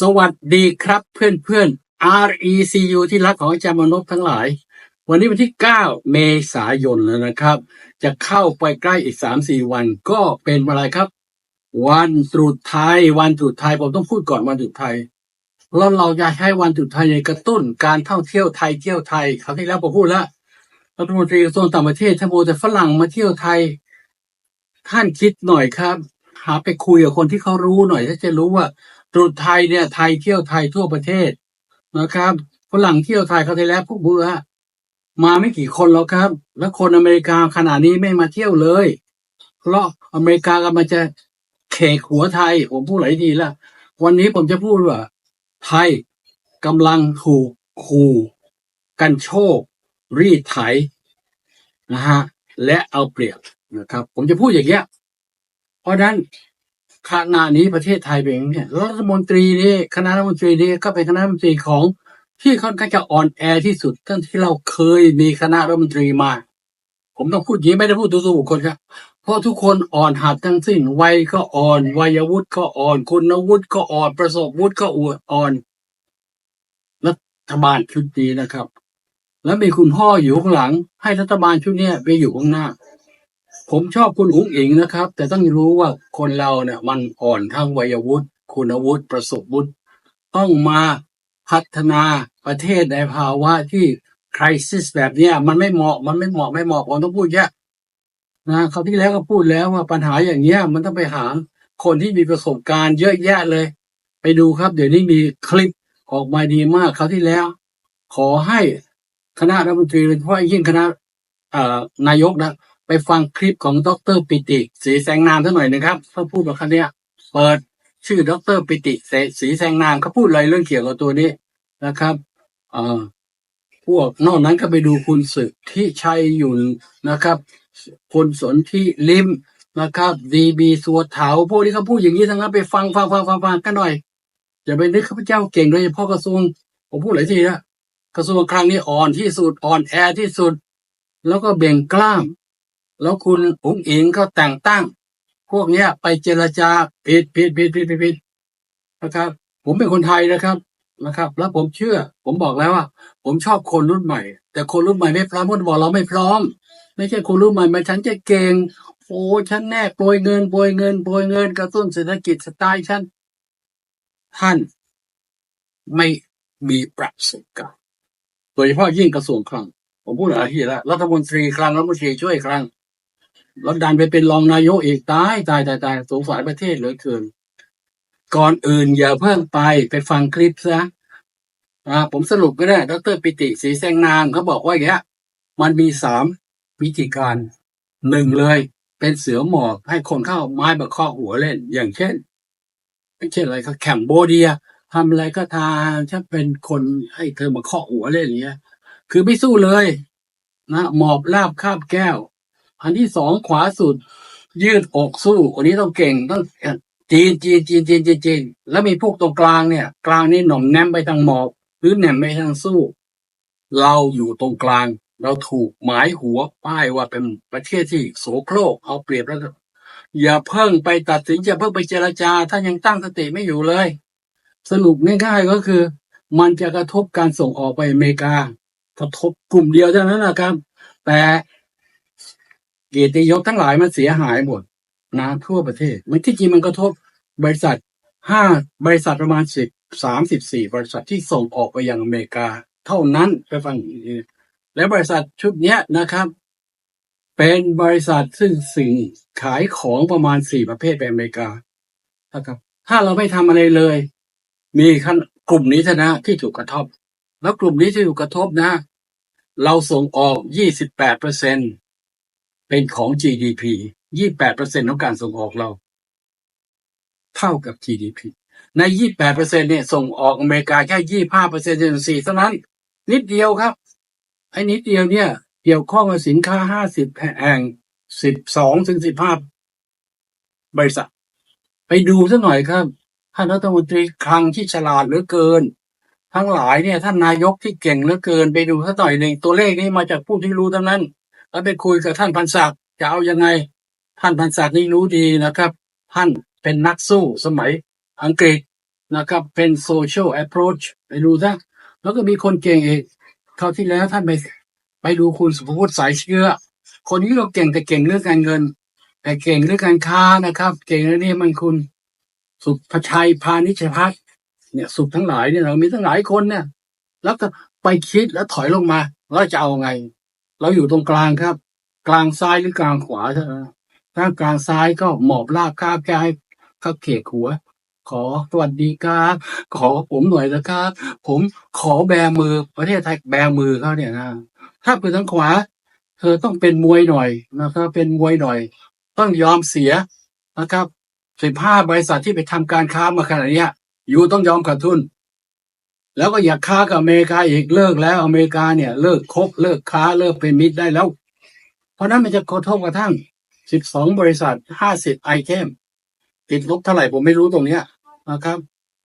สวัสดีครับเพื่อนๆ RECU ที่รักของอาจารย์มนพทั้งหลาย วันนี้วันที่ 9 เมษายนแล้วนะครับ จะเข้าไปใกล้อีก 3-4 วันก็เป็นอะไรครับ วันตรุษไทย วันตรุษไทยผมต้องพูดก่อนวันตรุษไทยแล้วเราอยากให้วันตรุษไทยในกระตุ้นการท่องเที่ยวไทยเที่ยวไทยคราวที่แล้วผมพูดแล้วรัฐมนตรีกระทรวงต่างประเทศถ้าโมแต่ฝรั่งมาเที่ยวไทย ท่านคิดหน่อยครับ หาไปคุยกับคนที่เขารู้หน่อยถ้าจะรู้ว่าตรุษไทยเนี่ยไทยเที่ยวไทยทั่วประเทศนะครับฝรั่งเที่ยวไทยเขาวที่แล้วพวกเบื่อมาไม่กี่คนแล้วครับ แล้วคนอเมริกาขนาดนี้ไม่มาเที่ยวเลย เพราะอเมริกากำลังจะเขกหัวไทย ผมพูดหลายทีแล้ววันนี้ผมจะพูดว่า ไทยกำลังถูกขู่กันโชค รีดไถนะฮะและเอาเปรียบนะครับ ผมจะพูดอย่างเงี้ย เพราะนั้นขณะนี้ประเทศไทยเป็นอย่างเนี่ยรัฐมนตรีนี่คณะรัฐมนตรีนี่ก็เป็นคณะรัฐมนตรีของที่ค่อนข้างจะอ่อนแอที่สุดตั้งที่เราเคยมีคณะรัฐมนตรีมา ผมต้องพูดอย่างนี้ไม่ได้พูดตัวตัวบุคคลครับเพราะทุกคนอ่อนหัดทั้งสิ้นวัยก็อ่อนวัยวุฒิก็อ่อน คุณวุฒิก็อ่อน ประสบวุฒิก็อ่อนรัฐบาลชุดนี้นะครับ แล้วมีคุณพ่ออยู่ข้างหลัง ให้รัฐบาลชุดนี้ไปอยู่ข้างหน้า ผมชอบคุณอุ๋งอิงนะครับ แต่ต้องรู้ว่าคนเราเนี่ยมันอ่อนทั้งวัยวุฒิคุณวุฒิประสบวุฒิต้องมาพัฒนาประเทศในภาวะที่คริสิสแบบเนี้ยมันไม่เหมาะมันไม่เหมาะไม่เหมาะผมต้องพูดแค่นะคราวที่แล้วก็พูดแล้วว่าปัญหาอย่างเงี้ยมันต้องไปหาคนที่มีประสบการณ์เยอะแยะเลย ไปดูครับ เดี๋ยวนี้มีคลิปออกมาดีมากคราวที่แล้ว ขอให้คณะรัฐมนตรีโดยเฉพาะยิ่งคณะนายกนะ ไปฟังคลิปของดรปิติศรีแสงนามท่านหน่อยนะครับเขาพูดแบบคันเนี้ยเปิดชื่อดรปิติศรีแสงนามเขาพูดอะไรเรื่องเกี่ยวกับตัวนี้นะครับเอ่อพวกนอกนั้นก็ไปดูคุณสึกที่ชัยหยุ่นนะครับคุณสนที่ลิมนะครับดีบีสัวเถาพวกนี้เขาพูดอย่างนี้ทั้งนั้นไปฟังฟังฟังฟังฟังกันหน่อยอย่าไปนึกข้าพเจ้าเก่งโดยเฉพาะกระทรวงผมพูดหลายทีนะกระทรวงคลังนี่อ่อนที่สุดอ่อนแอที่สุด แล้วก็เบ่งกล้าม แล้วคุณอุ๋งอิงก็แต่งตั้ง พวกเนี้ยไปเจรจาผิดผิดผิดผิดผิดผิดนะครับ ผมเป็นคนไทยนะครับนะครับ แล้วผมเชื่อ ผมบอกแล้วว่า ผมชอบคนรุ่นใหม่ แต่คนรุ่นใหม่ไม่พร้อมคนบอกเราไม่พร้อม ไม่ใช่คนรุ่นใหม่มาฉันจะเก่งโอ้ฉันแน่โปรยเงินโปรยเงินโปรยเงินกระตุ้นเศรษฐกิจสไตล์ฉันท่านไม่มีประสบการณ์โดยเฉพาะยิ่งกระทรวงคลังผมพูดหลายทีแล้วรัฐมนตรีคลังรัฐมนตรีช่วยคลัง แล้วดันไปเป็นรองนายกอีกตายตายตายตายสงสารประเทศเหลือเกินก่อนอื่นอย่าเพิ่งไปไปฟังคลิปซะอ่าผมสรุปก็ได้ ดรปิติศรีแสงนางเขาบอกว่าอย่างเงี้มันมีสามวิธีการหนึ่งเลย เป็นเสือหมอบให้คนเข้าไม้มาเคาะหัวเล่น อย่างเช่นไม่เช่นอะไรก็แคมโบเดียทำอะไรก็ทานฉันเป็นคนให้เธอมาเคาะหัวเล่นอย่างเงี้ย คือไม่สู้เลย นะหมอบลาบคาบแก้ว อันที่สองขวาสุด ยืดอกสู้อันนี้ต้องเก่งต้องจีนจีนจีนจีนจีนจีนแล้วมีพวกตรงกลางเนี่ย กลางนี่หน่อมแนมไปทางหมอบหรือแหนมไปทางสู้ เราอยู่ตรงกลาง เราถูกหมายหัวป้ายว่าเป็นประเทศที่โสโครกเอาเปรียบแล้วอย่าเพิ่งไปตัดสินอย่าเพิ่งไปเจรจา ถ้ายังตั้งสติไม่อยู่เลย สรุปง่ายๆก็คือ มันจะกระทบการส่งออกไปอเมริกากระทบกลุ่มเดียวเท่านั้นนะครับ แต่ เกียรติยศทั้งหลายมันเสียหายหมดนะทั่วประเทศ มันที่จริงมันกระทบบริษัทห้าบริษัทประมาณสิบสามสิบสี่บริษัทที่ส่งออกไปยังอเมริกา เท่านั้นไปฟังและบริษัทชุดเนี้ยนะครับ เป็นบริษัทซึ่งสิ่งขายของประมาณสี่ประเภทไปอเมริกานะครับ ถ้าเราไม่ทำอะไรเลย มีขั้นกลุ่มนี้เท่านะที่ถูกกระทบ แล้วกลุ่มนี้ที่ถูกกระทบนะ เราส่งออก28เปอร์เซ็น เป็นของ GDP 28เปอร์เซ็นของการส่งออกเรา เท่ากับ GDP ใน28เปอร์เซ็นเนี่ยส่งออกอเมริกาแค่25เปอร์เซ็นต์สี่เท่านั้น นิดเดียวครับ ไอ้นิดเดียวเนี่ย เกี่ยวข้องกับสินค้า50แห่ง12ถึง15บริษัท ไปดูซะหน่อยครับท่านรัฐมนตรีคลังที่ฉลาดเหลือเกิน ทั้งหลายเนี่ยท่านนายกที่เก่งเหลือเกิน ไปดูสักหน่อยหนึ่งตัวเลขนี้มาจากผู้ที่รู้ทั้งนั้น แล้วไปคุยกับท่านพันศักดิ์จะเอายังไง ท่านพันศักดิ์นี่รู้ดีนะครับ ท่านเป็นนักสู้สมัยอังกฤษนะครับ เป็น social approach ไปดูซะแล้วก็มีคนเก่งอีกคราวที่แล้วท่านไปไปดูคุณสุภวุฒิสายเชื้อ คนนี้ก็เก่งแต่เก่งเรื่องการเงิน แต่เก่งเรื่องการค้านะครับ เก่งเรื่องนี้มันคุณสุภชัยพานิชพัฒน์เนี่ยสุขทั้งหลายเนี่ยเรามีทั้งหลายคนเนี่ย แล้วก็ไปคิดแล้วถอยลงมาเราจะเอาไง เราอยู่ตรงกลางครับ กลางซ้ายหรือกลางขวาใช่ไหมถ้ากลางซ้ายก็หมอบลาบคาบแก้ให้เขาเขกหัว ขอสวัสดีครับขอผมหน่อยนะครับ ผมขอแบมือ ประเทศไทยแบมือเขาเนี่ยนะถ้าเป็นทางขวา เธอต้องเป็นมวยหน่อยนะครับเป็นมวยหน่อย ต้องยอมเสียนะครับสิบห้าบริษัทที่ไปทำการค้ามาขนาดนี้อยู่ต้องยอมขาดทุน แล้วก็อยากค้ากับอเมริกาอีกเลิกแล้วอเมริกาเนี่ย เลิกคบเลิกค้าเลิกเป็นมิตรได้แล้ว เพราะนั้นมันจะกระทบกระทั่งสิบสองบริษัทห้าสิบไอเทมติดลบเท่าไหร่ผมไม่รู้ตรงเนี้ยนะครับ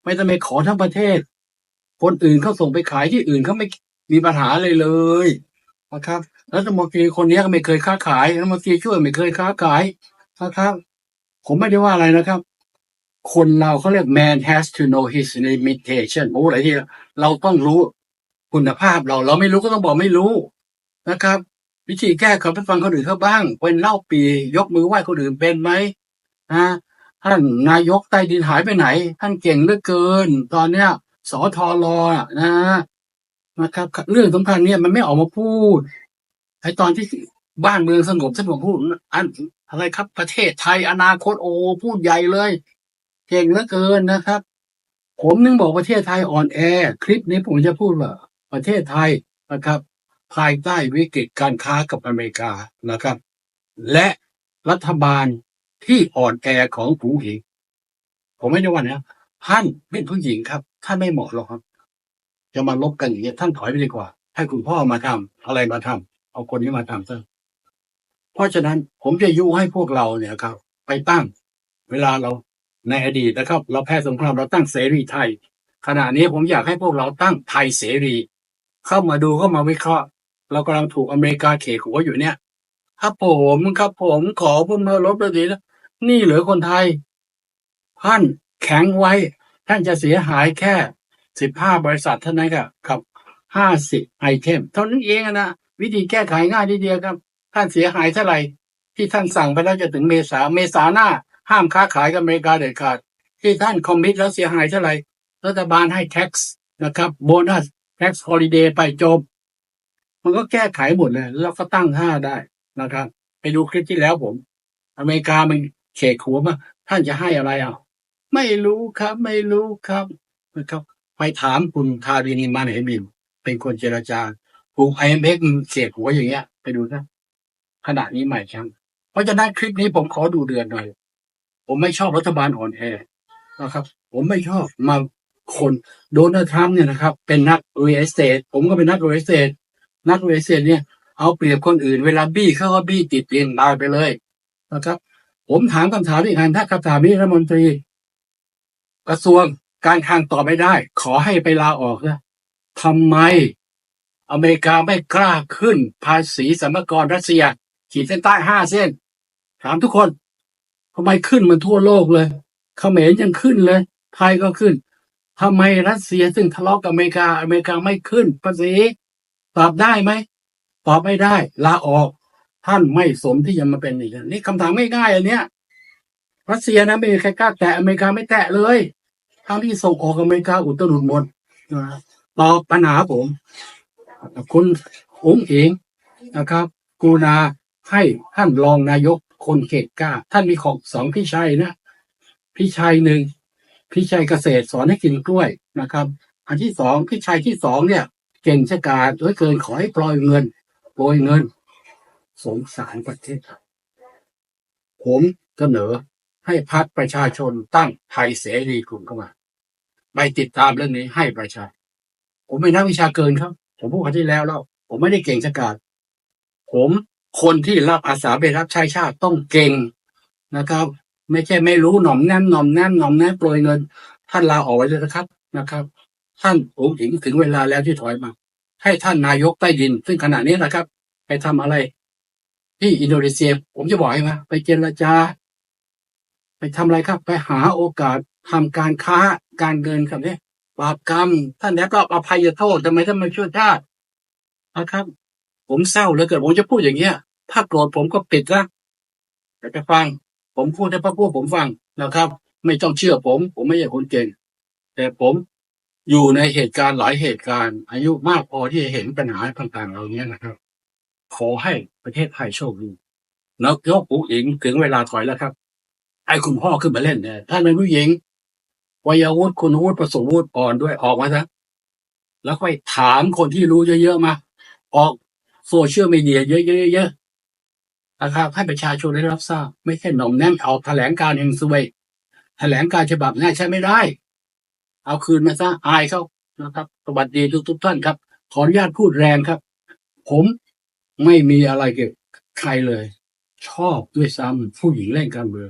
ไม่ต้องไปขอทั้งประเทศ คนอื่นเขาส่งไปขายที่อื่นเขาไม่มีปัญหาเลยเลยนะครับรัฐมนตรีคนนี้ก็ไม่เคยค้าขายรัฐมนตรีช่วยไม่เคยค้าขายนะครับ ผมไม่ได้ว่าอะไรนะครับ คนเราเขาเรียก man has to know his limitation โอ้อะไรที่เราต้องรู้คุณภาพเรา เราไม่รู้ก็ต้องบอกไม่รู้นะครับ วิธีแก้เขาไปฟังคนอื่นเขาบ้าง เป็นเล่าปียกมือไหว้คนอื่นเป็นไหมนะท่านนายกใต้ดินหายไปไหน ท่านเก่งเหลือเกิน ตอนเนี้ยสอทอรอนะนะครับ เรื่องสำคัญเนี่ยมันไม่ออกมาพูดไอตอนที่บ้านเมืองสงบสงบพูดอันอะไรครับประเทศไทยอนาคตโอ้พูดใหญ่เลย เก่งเหลือเกินนะครับ ผมนึงบอกประเทศไทยอ่อนแอ คลิปนี้ผมจะพูดว่าประเทศไทยนะครับ ภายใต้วิกฤตการค้ากับอเมริกานะครับ และรัฐบาลที่อ่อนแอของผู้หญิง ผมไม่ได้ว่านะท่านเป็นผู้หญิงครับท่านไม่เหมาะหรอกครับ จะมาลบกันอย่างนี้ยท่านถอยไปดีกว่า ให้คุณพ่อมาทำอะไรมาทำเอาคนนี้มาทำซะเพราะฉะนั้นผมจะยุให้พวกเราเนี่ยครับ ไปตั้ง เวลาเรา ในอดีตนะครับ เราแพ้สงครามเราตั้งเสรีไทย ขณะนี้ผมอยากให้พวกเราตั้งไทยเสรี เข้ามาดูเข้ามาวิเคราะห์ เรากำลังถูกอเมริกาเขกหัวอยู่เนี่ยครับผมครับผมขอเพิ่มมาลบภาษีนะนี่เหลือคนไทยท่านแข็งไว้ ท่านจะเสียหายแค่สิบห้าบริษัทเท่านั้นครับครับห้าสิบไอเทมเท่านั้นเองอะนะวิธีแก้ไขง่ายทีเดียวครับ ท่านเสียหายเท่าไหร่ที่ท่านสั่งไปแล้วจะถึงเมษาเมษาหน้า ห้ามค้าขายกับอเมริกาเด็ดขาด ที่ท่านคอมมิตแล้วเสียหายเท่าไหร่รัฐบาลให้ tax นะครับโบนัส tax holiday ไปจบ มันก็แก้ไขหมดเลย แล้วก็ตั้งท่าได้นะครับ ไปดูคลิปที่แล้วผม อเมริกามันเขกหัวมาท่านจะให้อะไรอะไม่รู้ครับ ไม่รู้ครับนะครับไปถามคุณทารินีมานเหมิมเป็นคนเจรจาถูกไอเอ็มเอ็กเสียกหัวอย่างเงี้ย ไปดูนะขณะนี้ใหม่ครับเพราะฉะนั้นคลิปนี้ผมขอดูเดือนหน่อย ผมไม่ชอบรัฐบาลอ่อนแอนะครับ ผมไม่ชอบมาคนโดนัลด์ทรัมป์เนี่ยนะครับ เป็นนัก real estate ผมก็เป็นนัก real estate นัก real estate เนี่ยเอาเปรียบคนอื่นเวลาบี้เขาก็บี้ติดเรียนตายไปเลยนะครับ ผมถามคำถามอีกอันถ้าคำถามนี้รัฐมนตรี กระทรวงการคลังตอบไม่ได้ ขอให้ไปลาออกนะทำไมอเมริกาไม่กล้าขึ้นภาษีสรรพากรรัสเซีย ขีดเส้นใต้ห้าเส้น ถามทุกคน ทำไมขึ้นมันทั่วโลกเลยเขมรยังขึ้นเลย ไทยก็ขึ้นทำไมรัสเซียซึ่งทะเลาะกับอเมริกาอเมริกาไม่ขึ้นภาษีตอบได้ไหมตอบไม่ได้ ลาออก ท่านไม่สมที่จะมาเป็นอีกนี่คำถามง่ายๆอันเนี้ยรัสเซียนะไม่มีใครกล้าแตะอเมริกาไม่แตะเลยทั้งที่ส่งออกอเมริกาอุตรุดหมดตอบปัญหาผม คุณองค์เองนะครับกรุณาให้ท่านรองนายก คนเขตกล้าท่านมีของสองพี่ชัยนะ พี่ชัยหนึ่งพี่ชัยเกษตรสอนให้กินกล้วยนะครับ อันที่สองพี่ชัยที่สองเนี่ย เก่งชะกาจเหลือเกินขอให้ปล่อยเงินโปรยเงิน สงสารประเทศไทยผมเสนอให้พักประชาชนตั้งไทยเสรีกลุ่มเข้ามา ไปติดตามเรื่องนี้ให้ประชา ผมไม่นักวิชาเกินครับ ผมพูดครั้งที่แล้วแล้ว ผมไม่ได้เก่งชะกาจผม คนที่รับอาสาไปรับใช้ชาติต้องเก่งนะครับ ไม่ใช่ไม่รู้หน่อมแนมหน่อมแนมหน่อมแนมโปรยเงิน ท่านลาออกไว้เลยนะครับนะครับ ท่านองค์หญิงถึงเวลาแล้วที่ถอยมา ให้ท่านนายกใต้ดิน ซึ่งขณะนี้นะครับ ไปทำอะไร ที่อินโดนีเซีย ผมจะบอกให้มาไปเจรจา ไปทำอะไรครับ ไปหาโอกาสทำการค้าการเงินครับเนี่ยบาปกรรม ท่านแล้วก็อภัยโทษทำไมท่านม่ช่วยชาตินะครับ ผมเศร้าเหลือเกินผมจะพูดอย่างเงี้ย ถ้าโกรธผมก็ปิดนะอยากจะฟัง ผมพูดให้พระพวกผมฟังนะครับ ไม่ต้องเชื่อผม ผมไม่ใช่คนเก่ง แต่ผมอยู่ในเหตุการณ์หลายเหตุการณ์ อายุมากพอที่จะเห็นปัญหาต่างๆเหล่านี้นะครับ ขอให้ประเทศไทยโชคดีแล้วยกผู้หญิงถึงเวลาถอยแล้วครับ ไอ้คุณพ่อขึ้นมาเล่นเนี่ยท่านเป็นผู้หญิงวัยวุฒิคุณวุฒิประสบวุฒิอ่อนด้วยออกมาซะแล้วค่อยถามคนที่รู้เยอะๆมา ออก โซเชียลมีเดียเยอะๆๆนะครับให้ประชาชนได้รับทราบ ไม่ใช่หน่อมแนมเอาแถลงการณ์เองซวยแถลงการฉบับนี้ใช้ไม่ได้ เอาคืนมาซะอายเขานะครับ สวัสดีทุกทุกท่านครับ ขออนุญาตพูดแรงครับ ผมไม่มีอะไรเกี่ยวกับใครเลย ชอบด้วยซ้ำผู้หญิงเล่นการเมือง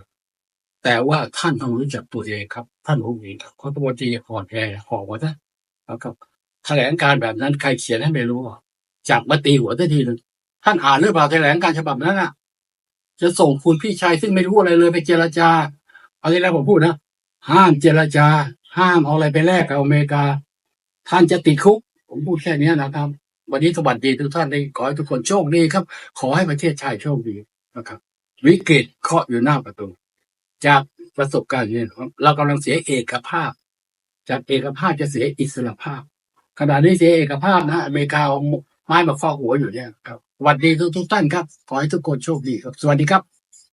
แต่ว่าท่านต้องรู้จักตัวเองครับ ท่านผู้หญิงขอตัวจีขอนแอร์ขอว้ซะแล้วก็แถลงการแบบนั้นใครเขียนให้ไม่รู้ จับมาตีหัวทันทีหนึงท่านอ่านหรือเปล่าแถลงการฉบับนั้นอะ จะส่งคุณพี่ชัยซึ่งไม่รู้อะไรเลยไปเจรจาเอาที่แล้วผมพูดนะห้ามเจรจา ห้ามเอาอะไรไปแลกกับอเมริกา ท่านจะติดคุก ผมพูดแค่นี้นะครับ วันนี้สวัสดีทุกท่านได้ขอให้ทุกคนโชคดีครับ ขอให้ประเทศชาติโชคดีนะครับ วิกฤตเคาะอยู่หน้าประตู จากประสบการณ์นี้เรากำลังเสียเอกภาพ จากเอกภาพจะเสียอิสรภาพขณะนี้เสียเอกภาพนะอเมริกาเอา ไม้มาฟอกหัวอยู่เนี่ยครับสวัสดีทุกทุกท่านครับ ขอให้ทุกคนโชคดีครับ สวัสดีครับ